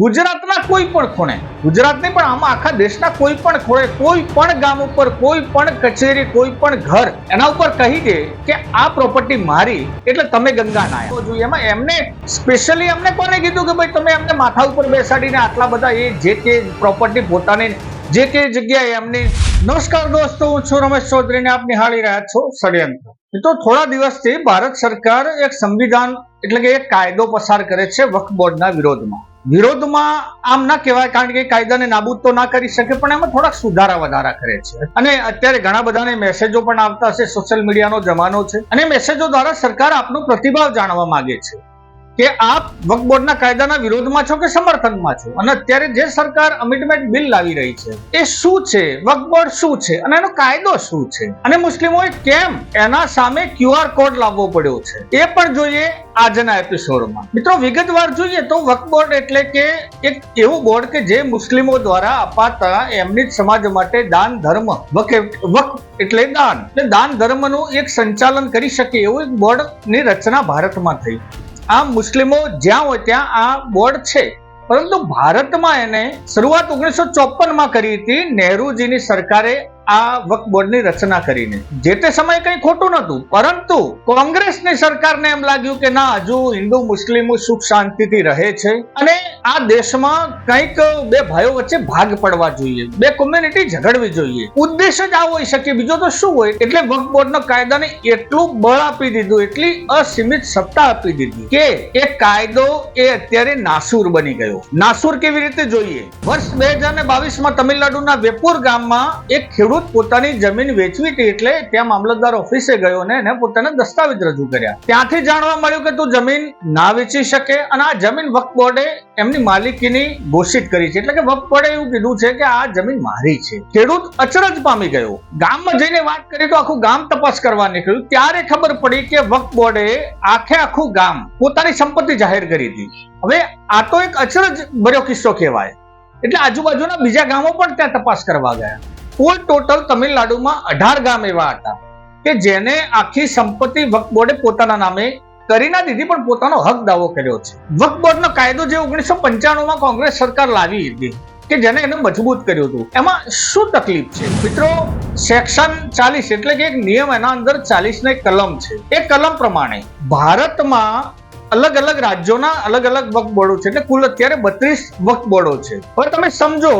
ગુજરાતના કોઈ પણ ખૂણે ગુજરાતની પણ આમાં આખા દેશના કોઈ પણ ખૂણે, કોઈ પણ ગામ ઉપર, કોઈ પણ કચેરી, કોઈ પણ ઘર, એના ઉપર કહી દે કે આ પ્રોપર્ટી મારી, એટલે તમે ગંગા ના જોઈએ એમાં એમને સ્પેશિયલી એમને કોને કીધું કે ભાઈ તમે એમને માથા ઉપર બેસાડીને આટલા બધા એ જે તે પ્રોપર્ટી પોતાની, જે તે જગ્યાએ એમની, નમસ્કાર દોસ્તો, હું છું રમેશ ચૌધરીને આપ નિહાળી રહ્યા છો ષડયંત્ર. તો થોડા દિવસથી ભારત સરકાર એક સંવિધાન, એટલે કે એક કાયદો પસાર કરે છે વક્ફ બોર્ડના વિરોધમાં. વિરોધમાં આમ ના કહેવાય, કારણ કે કાયદાને નાબૂદ તો ના કરી શકે, પણ એમાં થોડાક સુધારા વધારા કરે છે. અને અત્યારે ઘણા બધાને મેસેજો પણ આવતા હશે સોશિયલ મીડિયાનો જમાનો છે. અને મેસેજો દ્વારા સરકાર આપનો પ્રતિભાવ જાણવા માંગે છે. કે આપ વક્ફ બોર્ડના કાયદાના વિરોધમાં છો કે સમર્થનમાં છો? અને અત્યારે જે સરકાર અમિટમેન્ટ બિલ લાવી રહી છે, એ શું છે? વક્ફ બોર્ડ શું છે? અને એનો કાયદો શું છે? અને મુસ્લિમોએ કેમ એના સામે ક્યુઆર કોડ લાવવો પડ્યો છે? એ પણ જોઈએ આજના એપિસોડમાં. મિત્રો, વિગતવાર જોઈએ તો વક્ફ બોર્ડ એટલે કે એક એવું બોર્ડ કે જે મુસ્લિમો દ્વારા અપાતા એમની જ સમાજ માટે દાન, ધર્મ વક્ફ એટલે દાન. એટલે દાન, ધર્મનું એક સંચાલન કરી શકે એવું એક બોર્ડની રચના ભારતમાં થઈ. આ મુસ્લિમો જ્યાં હોય ત્યાં આ બોર્ડ છે. પરંતુ ભારતમાં એને શરૂઆત ઓગણીસો ચોપનમાં કરી હતી. નહેરુજીની સરકારે આ વક્ફ બોર્ડની રચના કરીને. જે તે સમયે કંઈ ખોટું નહોતું. પરંતુ કોંગ્રેસની સરકારને એમ લાગ્યું કે ના, હજુ હિન્દુ મુસ્લિમો સુખ શાંતિથી રહે છે. અને આ દેશમાં કંઈક બે ભાઈઓ વચ્ચે ભાગ પડવા જોઈએ, બે કોમ્યુનિટી ઝઘડવી જોઈએ. ઉદ્દેશ જ આ હોઈ શકે, બીજો તો શું હોય? એટલે વક્ફ બોર્ડનો કાયદાને એટલું બળ આપી દીધું, એટલી અસીમિત સત્તા આપી દીધી કે એ કાયદો એ અત્યારે નાસુર બની ગયો. નાસુર કેવી રીતે જોઈએ? વર્ષ બે હજાર ને બાવીસમાં તમિલનાડુના વેપુર ગામમાં એક ખેડૂત પોતાની જમીન વેચવી હતી એટલે ત્યાં મામલતદાર ઓફિસે ગયો અને એને પોતાના દસ્તાવેજ રજૂ કર્યા. ત્યાંથી જાણવા મળ્યું કે તું જમીન ના વેચી શકે અને આ જમીન વક્ફ બોર્ડે એમની માલિકીની ઘોષિત કરી છે. એટલે કે વક્ફ પડે એવું કીધું છે કે આ જમીન મારી છે. ખેડૂત અચરજ પામી ગયો. ગામમાં જઈને વાત કરી તો આખું ગામ તપાસ કરવા નીકળ્યું. ત્યારે ખબર પડી કે વક્ફ બોર્ડે આખે આખું ગામ પોતાની સંપત્તિ જાહેર કરી હતી હવે આ તો એક અચરજ ભર્યો કિસ્સો કહેવાય. એટલે આજુબાજુના બીજા ગામો પણ ત્યાં તપાસ કરવા ગયા. કુલ ટોટલ તમિલનાડુમાં અઢાર ગામ એવા હતા કે જેને આખી સંપત્તિ વક્ફ બોર્ડે પોતાના નામે કરી દીદી પણ પોતાનો હક દાવો કર્યો છે. વક્ફ બોર્ડનો કાયદો જે ઓગણીસો પંચાણું માં કોંગ્રેસ સરકાર લાવી હતી, કે જેને એને મજબૂત કર્યું હતું. એમાં શું તકલીફ છે? મિત્રો, સેક્શન ચાલીસ એટલે કે એક નિયમ એના અંદર ચાલીસ ને કલમ છે. એ કલમ પ્રમાણે ભારતમાં અલગ અલગ રાજ્યોના અલગ અલગ વક્ફ બોર્ડો છે. એટલે કુલ અત્યારે બત્રીસ વક્ફ બોર્ડો છે. હવે તમે સમજો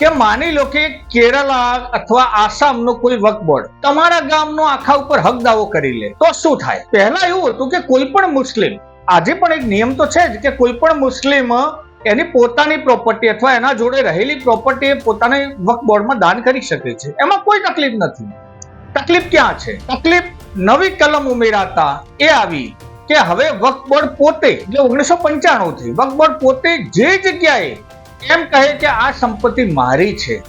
કે માની લો કે કેરલા અથવા આસામનો કોઈ વક બોર્ડ તમારા ગામનો આખા ઉપર હક દાવો કરી લે, તો શું થાય? પહેલા એવું હતું કે કોઈ પણ મુસ્લિમ, આજે પણ એક નિયમ તો છે જ કે કોઈ પણ મુસ્લિમ એની પોતાની પ્રોપર્ટી અથવા એના જોડે રહેલી પ્રોપર્ટી એ વક બોર્ડમાં દાન કરી શકે છે. એમાં કોઈ તકલીફ નથી. તકલીફ ક્યાં છે? તકલીફ નવી કલમ ઉમેરાતા એ આવી કે હવે વક બોર્ડ પોતે, જે ઓગણીસો પંચાણું થી વક બોર્ડ પોતે જે જગ્યાએ એમ કહે કે આ સંપત્તિ મારી છે.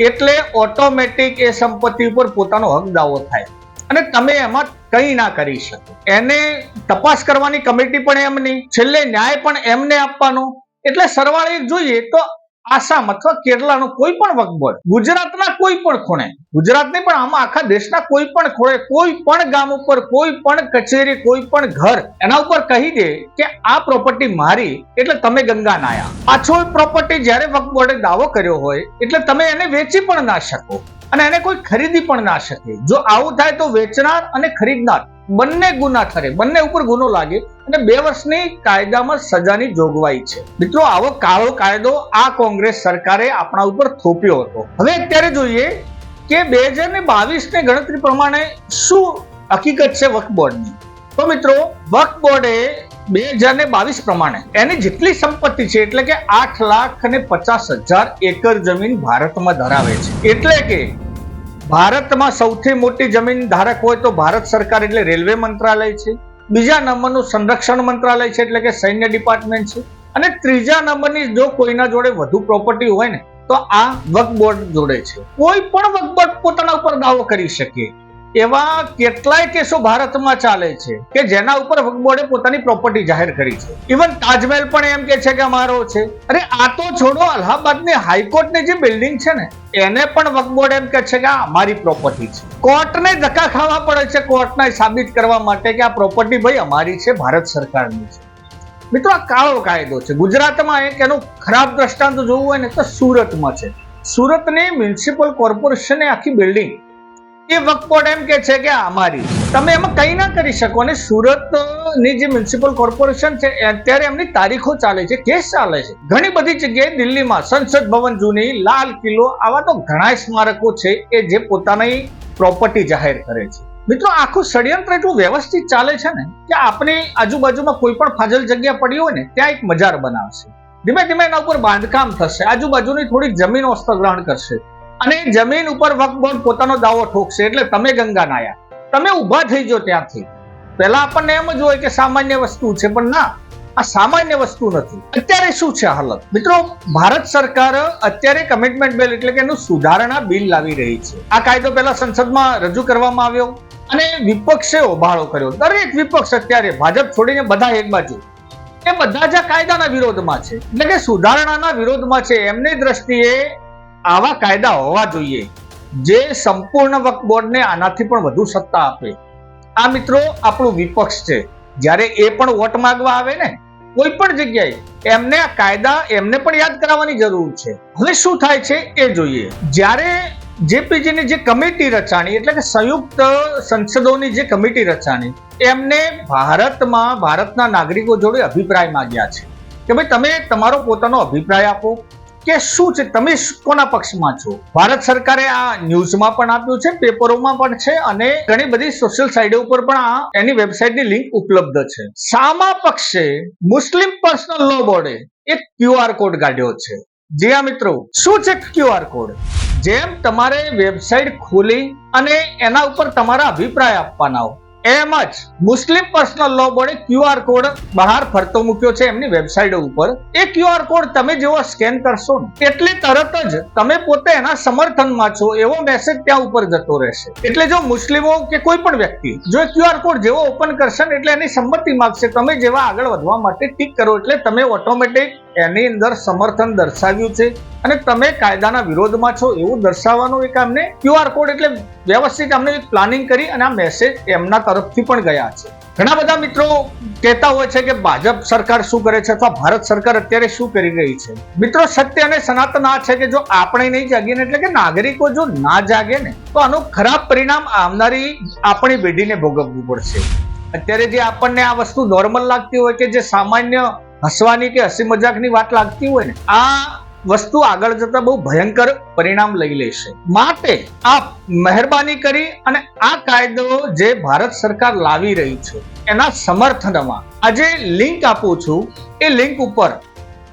એટલે ઓટોમેટિક એ સંપત્તિ ઉપર પોતાનો હક દાવો થાય. અને તમે એમાં કંઈ ના કરી શકો. એને તપાસ કરવાની કમિટી પણ એમની, છેલ્લે ન્યાય પણ એમને આપવાનો. એટલે સરવાળે જોઈએ તો આસામ અથવા કેરલાનો કોઈ પણ વક્ફ ગુજરાતના કોઈ પણ ખૂણે, ગુજરાતની પણ આમાં આખા દેશના કોઈ પણ ખૂણે, કોઈ પણ ગામ ઉપર, કોઈ પણ કચેરી, કોઈ પણ ઘર, એના ઉપર કહી દે કે આ પ્રોપર્ટી મારી, એટલે તમે ગંગા નાયા. પાછો પ્રોપર્ટી જ્યારે વકબોર્ડે દાવો કર્યો હોય, એટલે તમે એને વેચી પણ ના શકો અને એને કોઈ ખરીદી પણ ના શકે. જો આવું થાય તો વેચનાર અને ખરીદનાર બંને ગુના ઠરે બંને ઉપર ગુનો લાગે અને બે વર્ષની કાયદામાં સજાની જોગવાઈ છે. મિત્રો, આવો કાળો કાયદો આ કોંગ્રેસ સરકારે આપણા ઉપર થોપ્યો હતો. હવે અત્યારે જોઈએ કે બે હજાર ને બાવીસની ગણતરી પ્રમાણે શું હકીકત છે વક્ફ બોર્ડની? તો મિત્રો, વક્ફ બોર્ડે બે હજાર ને બાવીસ પ્રમાણે એની જેટલી સંપત્તિ છે એટલે કે આઠ લાખ અને પચાસ હજાર એકર જમીન ભારતમાં ધરાવે છે. એટલે કે ભારતમાં સૌથી મોટી જમીન ધારક હોય તો ભારત સરકાર એટલે રેલવે મંત્રાલય છે. બીજા નંબરનું સંરક્ષણ મંત્રાલય છે એટલે કે સૈન્ય ડિપાર્ટમેન્ટ છે. અને ત્રીજા નંબરની જો કોઈના જોડે વધુ પ્રોપર્ટી હોય ને, તો આ વકબોર્ડ જોડે છે. કોઈ પણ વકબોર્ડ પોતાના ઉપર દાવો કરી શકે. એવા કેટલાય કેસો ભારતમાં ચાલે છે કે જેના ઉપર વક્ફ બોર્ડે પોતાની પ્રોપર્ટી જાહેર કરી છે. ઇવન તાજમહેલ પણ એમ કે છે કે અમારો છે. અરે, આ તો છોડો, અલ્હાબાદની હાઈકોર્ટની જે બિલ્ડિંગ છે ને, એને પણ વક્ફ એમ કે છે કે આ અમારી પ્રોપર્ટી છે. કોર્ટને ધક્કા ખાવા પડે છે કોર્ટને સાબિત કરવા માટે કે આ પ્રોપર્ટી ભાઈ અમારી છે, ભારત સરકારની છે. મિત્રો, આ કાળો કાયદો છે. ગુજરાતમાં એક એનું ખરાબ દ્રષ્ટાંત જોવું હોય ને તો સુરતમાં છે. સુરતની મ્યુનિસિપલ કોર્પોરેશનની આખી બિલ્ડિંગ એ વક્ફ એમ કે છે કે અમારી. તમે એમાં કંઈ ના કરી શકો. અને સુરતની જે મ્યુનિસિપલ કોર્પોરેશન છે અત્યારે એમની તારીખો ચાલે છે, કેસ ચાલે છે. ઘણી બધી જગ્યાએ દિલ્હીમાં સંસદ ભવન જૂની, લાલ કિલ્લો, આવા તો ઘણા સ્મારકો છે, એ જે પોતાની પ્રોપર્ટી જાહેર કરે છે. મિત્રો, આખું ષડયંત્ર એટલું વ્યવસ્થિત ચાલે છે ને, કે આપણી આજુબાજુમાં કોઈ પણ ફાજલ જગ્યા પડી હોય ને, ત્યાં એક મજાર બનાવશે. ધીમે ધીમે એના ઉપર બાંધકામ થશે. આજુબાજુની થોડીક જમીન હસ્તગ્રહણ કરશે. અને જમીન ઉપર વક્ફ પોતાનો દાવો ઠોકશે એટલે તમે ગંગા નાયા તમે ઊભા થઈ જાઓ ત્યાંથી. પહેલા આપણને એમ જ હોય કે સામાન્ય વસ્તુ છે, પણ ના, આ સામાન્ય વસ્તુ નથી. અત્યારે શું છે હાલત? મિત્રો, ભારત સરકાર અત્યારે કમિટમેન્ટ બિલ એટલે કે એનું સુધારણા બિલ લાવી રહી છે. આ કાયદો પહેલા સંસદમાં રજૂ કરવામાં આવ્યો અને વિપક્ષે હોબાળો કર્યો. દરેક વિપક્ષ અત્યારે ભાજપ છોડીને બધા એક બાજુ. એ બધા જ કાયદાના વિરોધમાં છે. એટલે કે સુધારણાના વિરોધમાં છે. એમની દ્રષ્ટિએ આવા કાયદા હોવા જોઈએ જે સંપૂર્ણ વક્ફ બોર્ડને આનાથી પણ વધુ સત્તા આપે. આ મિત્રો આપણું વિપક્ષ છે. જ્યારે એ પણ વોટ માંગવા આવે ને, કોઈ પણ જગ્યાએ, એમને આ કાયદા એમને પણ યાદ કરાવવાની જરૂર છે. હવે શું થાય છે એ જોઈએ. જ્યારે જેપીજીની જે કમિટી રચાણી, એટલે કે સંયુક્ત સંસદોની જે કમિટી રચાણી, એમને ભારતમાં, ભારતના નાગરિકો જોડે અભિપ્રાય માંગ્યા છે. કે ભાઈ, તમે તમારો પોતાનો અભિપ્રાય આપો. કે શું છે? તમે કોના પક્ષમાં છો? ભારત સરકારે આ ન્યૂઝમાં પણ આપ્યું છે, પેપરોમાં પણ છે અને ઘણી બધી સોશિયલ સાઇટો ઉપર પણ આ એની વેબસાઇટની લિંક ઉપલબ્ધ છે. સામા પક્ષે મુસ્લિમ પર્સનલ લો બોર્ડે એક ક્યુઆર કોડ કાઢ્યો છે. જી હા મિત્રો, શું છે ક્યુઆર કોડ? જેમ તમારે વેબસાઇટ ખોલી અને એના ઉપર તમારા અભિપ્રાય આપવાના હોય. એમ જ મુસ્લિમ પર્સનલ લો બોર્ડે ક્યુઆર કોડ બહાર ફરતો મૂક્યો છે એમની વેબસાઇટ ઉપર. એ ક્યુઆર કોડ તમે જેવો સ્કેન કરશો ને, એટલે તરત જ તમે પોતે એના સમર્થનમાં છો એવો મેસેજ ત્યાં ઉપર જતો રહેશે. એટલે જો મુસ્લિમો કે કોઈ પણ વ્યક્તિ જો ક્યુઆર કોડ જેવો ઓપન કરશે ને, એટલે એની સંમતિ માગશે. તમે જેવા આગળ વધવા માટે ટીક કરો, એટલે તમે ઓટોમેટિક એની અંદર સમર્થન દર્શાવ્યું છે અને તમે કાયદાના વિરોધમાં છો એવું દર્શાવવાનું એક અમને ક્યુઆર કોડ એટલે વ્યવસ્થિત અમને પ્લાનિંગ કરી અને આ મેસેજ એમના તરફથી પણ ગયા છે. ઘણા બધા મિત્રો કહેતા હોય છે કે ભાજપ સરકાર શું કરે છે અથવા ભારત સરકાર અત્યારે શું કરી રહી છે? મિત્રો, સત્ય અને સનાતન આ છે કે જો આપણે નહીં જાગીએ એટલે કે નાગરિકો જો ના જાગે ને, તો આનું ખરાબ પરિણામ આવનારી આપણી પેઢીને ભોગવવું પડશે. અત્યારે જે આપણને આ વસ્તુ નોર્મલ લાગતી હોય કે જે સામાન્ય હસવાની કે હસી મજાકની વાત લાગતી હોય ને, આ વસ્તુ આગળ જતા બહુ ભયંકર પરિણામ લઈ લેશે માટે આપ મહેરબાની કરી અને આ કાયદો જે ભારત સરકાર લાવી રહી છે, એના સમર્થનમાં આજે લિંક આપું છું. એ લિંક ઉપર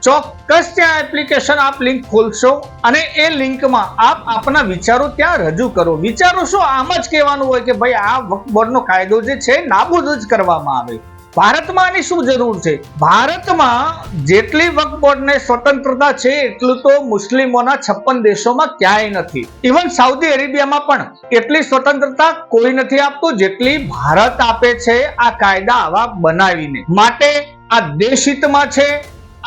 ચોક્કસ ત્યાં એપ્લિકેશન આપ લિંક ખોલશો અને એ લિંકમાં આપ આપના વિચારો ત્યાં રજૂ કરો. વિચારો શું? આમ જ કહેવાનું હોય કે ભાઈ આ વક્ફ કાયદો જે છે, નાબૂદ જ કરવામાં આવે. ભારતમાં આની શું જરૂર છે? ભારતમાં જેટલી વક્ફ બોર્ડને સ્વતંત્રતા છે, એટલું તો મુસ્લિમોના છપ્પન દેશોમાં ક્યાંય નથી. ઇવન સાઉદી અરેબિયામાં પણ એટલી સ્વતંત્રતા કોઈ નથી આપતું જેટલી ભારત આપે છે આ કાયદા આવા બનાવીને. માટે આ દેશહિતમાં છે,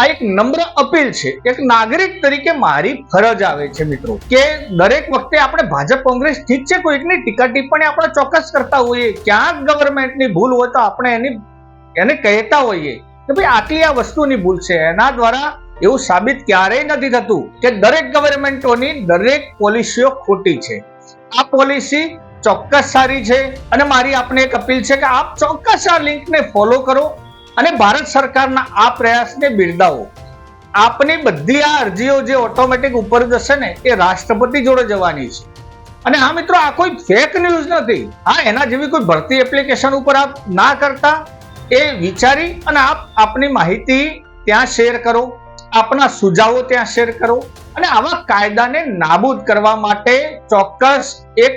આ એક નમ્ર અપીલ છે. એક નાગરિક તરીકે મારી ફરજ આવે છે મિત્રો, કે દરેક વખતે આપણે ભાજપ કોંગ્રેસ ઠીક છે, કોઈકની ટીકા ટિપ્પણી આપણે ચોક્કસ કરતા હોઈએ. ક્યાંક ગવર્મેન્ટની ભૂલ હોય તો આપણે એની એને કહેતા હોઈએ કે ભાઈ આટલી આ વસ્તુની ભૂલ છે. એના દ્વારા એવું સાબિત ક્યારેય નથી થતું કે દરેક ગવર્મેન્ટોની દરેક પોલિસીઓ ખોટી છે. આ પોલિસી ચોક્કસ સારી છે અને મારી આપને એક અપીલ છે કે આપ ચોક્કસ આ લિંકને ફોલો કરો અને ભારત સરકારના આ પ્રયાસને બિરદાવો. આપની બધી આ અરજીઓ જે ઓટોમેટિક ઉપર જશે ને એ રાષ્ટ્રપતિ જોડે જવાની છે. અને હા મિત્રો, આ કોઈ ફેક ન્યૂઝ નથી. હા, એના જેવી કોઈ ભરતી એપ્લિકેશન ઉપર આપ ના કરતા એ વિચારી અને આપ આપની માહિતી ત્યાં શેર કરો, આપના સુઝાવો ત્યાં શેર કરો અને આવા કાયદાને નાબૂદ કરવા માટે ચોક્કસ એક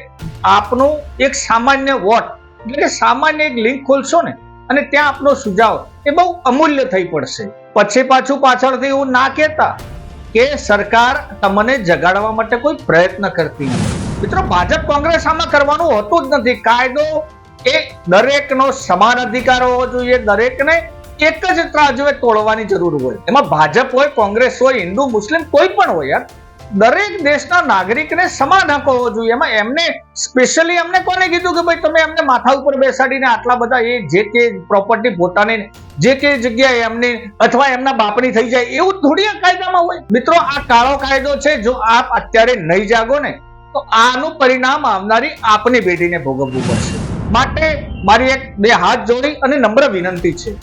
આપનું એક સામાન્ય વોટ, એટલે સામાન્ય એક લિંક ખોલશો ને, અને ત્યાં આપનો સુઝાવ, એ બહુ અમૂલ્ય થઈ પડશે. પછી પાછું પાછળથી એવું ના કહેતા કે સરકાર તમને જગાડવા માટે કોઈ પ્રયત્ન કરતી મિત્રો, ભાજપ કોંગ્રેસ આમાં કરવાનું હોતું જ નથી. કાયદો એ દરેકનો સમાન અધિકાર હોવો જોઈએ, દરેકને એક જ ત્રાજવે તોડવાની જરૂર હોય. એમાં ભાજપ હોય, કોંગ્રેસ હોય, હિન્દુ, મુસ્લિમ કોઈ પણ હોય યાર, દરેક દેશના નાગરિકને સમાન હક હોવો જોઈએ. એમાં એમને સ્પેશિયલી એમને કોને કીધું કે ભાઈ તમે એમને માથા ઉપર બેસાડીને આટલા બધા એ જે તે પ્રોપર્ટી પોતાને જે કે જગ્યાએ એમની અથવા એમના બાપની થઈ જાય એવું થોડી આ કાયદામાં હોય. મિત્રો, આ કાળો કાયદો છે, જો આપ અત્યારે નહીં જાગો ને, તો આનું પરિણામ આવનારી આપની પેઢીને ભોગવવું પડશે. માટે મારી એક બે હાથ જોડી અને નમ્ર વિનંતી છે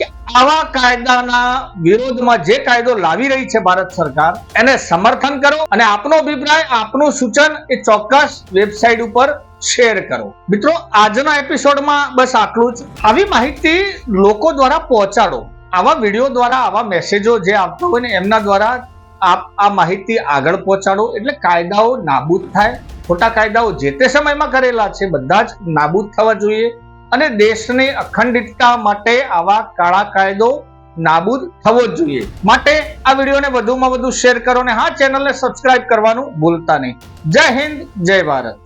કે આવા કાયદાના વિરોધમાં જે કાયદો લાવી રહી છે ભારત સરકાર, એને સમર્થન કરો અને આપનો અભિપ્રાય, આપનું સૂચન એ ચોક્કસ વેબસાઇટ ઉપર શેર કરો. મિત્રો, આજના એપિસોડમાં બસ આટલું જ. આવી માહિતી લોકો દ્વારા પહોંચાડો. આવા વીડિયો દ્વારા, આવા મેસેજો જે આવતા હોય ને, એમના દ્વારા આપ આ માહિતી આગળ પહોંચાડો એટલે કાયદાઓ નાબૂદ થાય. ખોટા કાયદાઓ જે તે સમયમાં કરેલા છે બધા જ નાબૂદ થવા જોઈએ અને દેશની અખંડિતતા માટે આવા કાળા કાયદો નાબૂદ થવો જ જોઈએ. માટે આ વિડીયોને વધુમાં વધુ શેર કરો અને હા ચેનલને સબસ્ક્રાઇબ કરવાનું ભૂલતા નહીં. જય હિન્દ, જય ભારત.